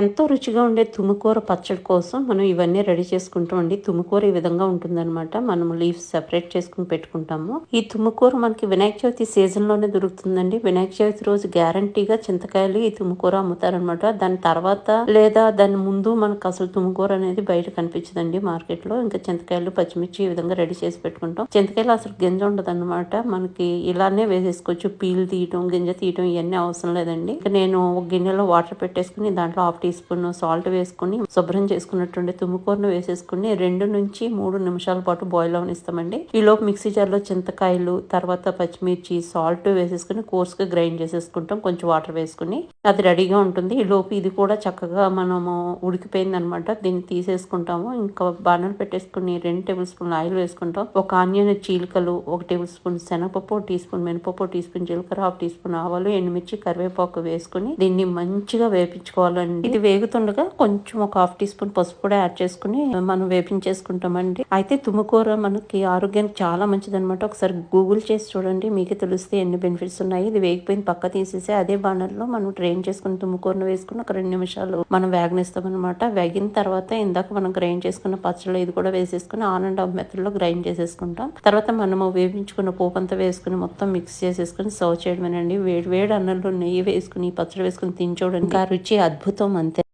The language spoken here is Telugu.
ఎంతో రుచిగా ఉండే తుమ్ముకూర పచ్చడి కోసం మనం ఇవన్నీ రెడీ చేసుకుంటాం అండి తుమ్ముకూర ఈ విధంగా ఉంటుందన్నమాట. మనం లీవ్స్ సెపరేట్ చేసుకుని పెట్టుకుంటాము. ఈ తుమ్ముకూర మనకి వినాయక చవితి సీజన్లోనే దొరుకుతుందండి. వినాయక చవితి రోజు గ్యారంటీగా చింతకాయలు ఈ తుమ్ముకూర అమ్ముతారనమాట దాని తర్వాత లేదా దాని ముందు మనకు అసలు తుమ్ముకూర అనేది బయట కనిపించదండి మార్కెట్లో. ఇంకా చింతకాయలు పచ్చిమిర్చి ఈ విధంగా రెడీ చేసి పెట్టుకుంటాం. చింతకాయలు అసలు గింజ ఉండదన్నమాట. మనకి ఇలానే వేసేసుకోవచ్చు. పీల్ తీయటం గింజ తీయటం ఇవన్నీ అవసరం లేదండి. ఇంకా నేను గిన్నెలో వాటర్ పెట్టేసుకుని దాంట్లో హాఫ్ టీ స్పూన్ సాల్ట్ వేసుకుని శుభ్రం చేసుకున్నట్టుండి తుమ్ముకూరను వేసేసుకుని రెండు నుంచి మూడు నిమిషాల పాటు బాయిల్ అవనిస్తామండి. ఈ లోపు మిక్సీ జార్లో చింతకాయలు తర్వాత పచ్చిమిర్చి సాల్ట్ వేసేసుకుని కోర్స్గా గ్రైండ్ చేసేసుకుంటాం. కొంచెం వాటర్ వేసుకుని అది రెడీగా ఉంటుంది. ఈ లోపు ఇది కూడా చక్కగా మనము ఉడికిపోయింది అనమాట దీన్ని తీసేసుకుంటాము. ఇంకా బాణలు పెట్టేసుకుని రెండు టేబుల్ స్పూన్ ఆయిల్ వేసుకుంటాం. ఒక ఆనియన్ చీలికలు ఒక టేబుల్ స్పూన్ శనగపప్పు టీ స్పూన్ మినపప్పు టీ స్పూన్ జీలకర్ర హాఫ్ టీ స్పూన్ ఆవాలు ఎండుమిర్చి కరివేపాకు వేసుకుని దీన్ని మంచిగా వేపించుకోవాలండి. ఇది వేగుతుండగా కొంచెం ఒక హాఫ్ టీ స్పూన్ పసుపు కూడా యాడ్ చేసుకుని మనం వేపించేసుకుంటామండి. అయితే తుమ్మకూర మనకి ఆరోగ్యానికి చాలా మంచిది అనమాట ఒకసారి గూగుల్ చేసి చూడండి మీకు తెలిస్తే ఎన్ని బెనిఫిట్స్ ఉన్నాయి. ఇది వేగిపోయిన పక్క తీసేసి అదే బాణర్లో మనం ట్రైన్ చేసుకుని తుమ్మకూరను వేసుకుని ఒక రెండు నిమిషాలు మనం వేగనిస్తాం అనమాట వేగిన తర్వాత ఇందాక మనం గ్రైండ్ చేసుకున్న పచ్చళ్ళు ఇది కూడా వేసేసుకుని ఆన్ అండ్ ఆఫ్ గ్రైండ్ చేసేసుకుంటాం. తర్వాత మనము వేపించుకున్న పోపు అంతా వేసుకుని మొత్తం మిక్స్ చేసేసుకుని సర్వ్ చేయడమేనండి. వేడి వేడి అన్నంలో నెయ్యి వేసుకుని పచ్చడి వేసుకుని తిని చూడండి. ఇంకా రుచి అద్భుతం అంతే